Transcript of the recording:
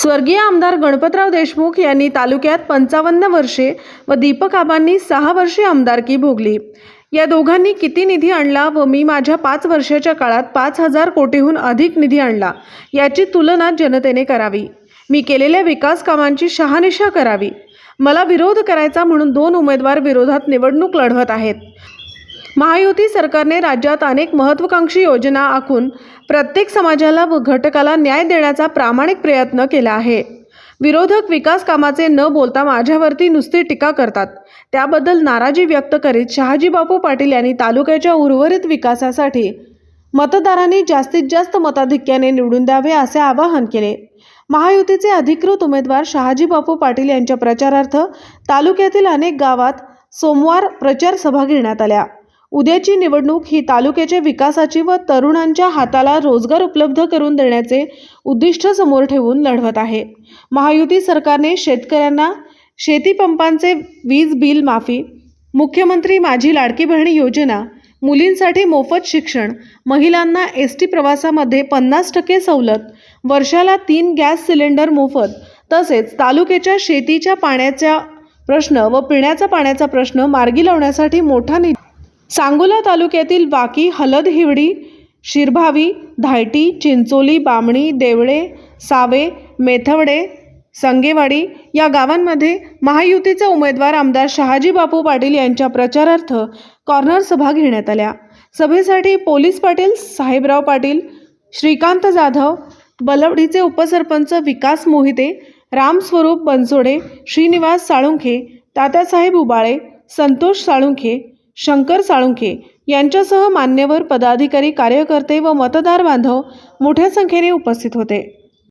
स्वर्गीय आमदार गणपतराव देशमुख यांनी तालुक्यात पंचावन्न वर्षे व दीपक आबांनी सहा वर्षे आमदारकी भोगली. या दोघांनी किती निधी आणला व मी माझ्या पाच वर्षाच्या काळात पाच हजार कोटीहून अधिक निधी आणला याची तुलना जनतेने करावी. मी केलेल्या विकास कामांची शहानिशा करावी. मला विरोध करायचा म्हणून दोन उमेदवार विरोधात निवडणूक लढवत आहेत. महायुती सरकारने राज्यात अनेक महत्त्वाकांक्षी योजना आखून प्रत्येक समाजाला व घटकाला न्याय देण्याचा प्रामाणिक प्रयत्न केला आहे. विरोधक विकास कामाचे न बोलता माझ्यावरती नुसती टीका करतात. त्याबद्दल नाराजी व्यक्त करीत शहाजीबापू पाटील यांनी तालुक्याच्या उर्वरित विकासासाठी मतदारांनी जास्तीत जास्त मताधिक्याने निवडून द्यावे असे आवाहन केले. महायुतीचे अधिकृत उमेदवार शहाजीबापू पाटील यांच्या प्रचारार्थ तालुक्यातील अनेक गावात सोमवार प्रचार सभा घेण्यात आल्या. उद्याची निवडणूक ही तालुक्याच्या विकासाची व तरुणांच्या हाताला रोजगार उपलब्ध करून देण्याचे उद्दिष्ट समोर ठेवून लढवत आहे. महायुती सरकारने शेतकऱ्यांना शेतीपंपांचे वीज बिल माफी मुख्यमंत्री माझी लाडकी बहिणी योजना मुलींसाठी मोफत शिक्षण महिलांना एस टी प्रवासामध्ये पन्नास टक्के सवलत वर्षाला तीन गॅस सिलेंडर मोफत तसेच तालुक्याच्या शेतीच्या पाण्याच्या प्रश्न व पिण्याचा पाण्याचा प्रश्न मार्गी लावण्यासाठी मोठा निधी सांगोला तालुक्यातील वाकी हलद हिवडी शिरभावी धायटी चिंचोली बामणी देवळे सावे मेथवडे संगेवाडी या गावांमध्ये महायुतीचे उमेदवार आमदार शहाजी बापू पाटील यांच्या प्रचारार्थ कॉर्नर सभा घेण्यात आल्या. सभेसाठी पोलीस पाटील साहेबराव पाटील श्रीकांत जाधव बलवडीचे उपसरपंच विकास मोहिते रामस्वरूप बनसोडे श्रीनिवास साळुंखे तात्यासाहेब उबाळे संतोष साळुंखे शंकर साळुंखे यांच्यासह मान्यवर पदाधिकारी कार्यकर्ते व मतदार बांधव मोठ्या संख्येने उपस्थित होते.